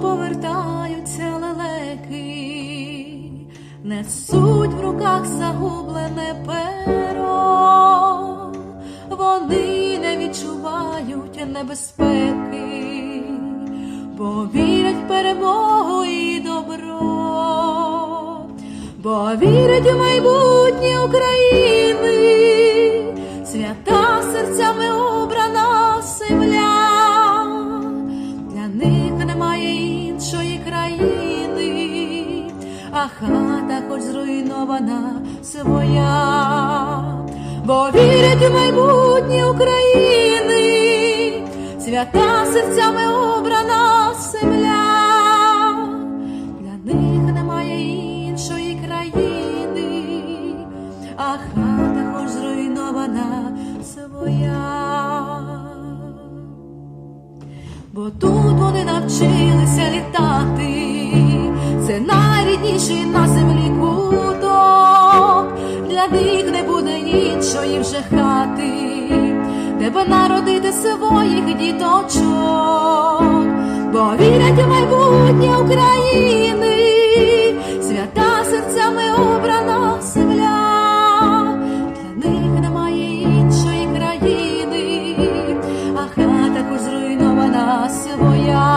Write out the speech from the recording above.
повертаються лелеки, несуть в руках загублене перо, вони не відчувають небезпеки, бо вірять в перемогу і добро, бо вірять у майбутнє України, а хата хоч зруйнована своя, бо вірять у майбутнє України, свята серцями обрана земля. Для них немає іншої країни, а хата хоч зруйнована своя бо тут вони навчилися літати, найбільший на землі куток, для них не буде іншої вже хати, тебе народити своїх діточок, бо вірять у майбутнє України, свята серцями обрана земля, для них немає іншої країни, а хата зруйнована своя.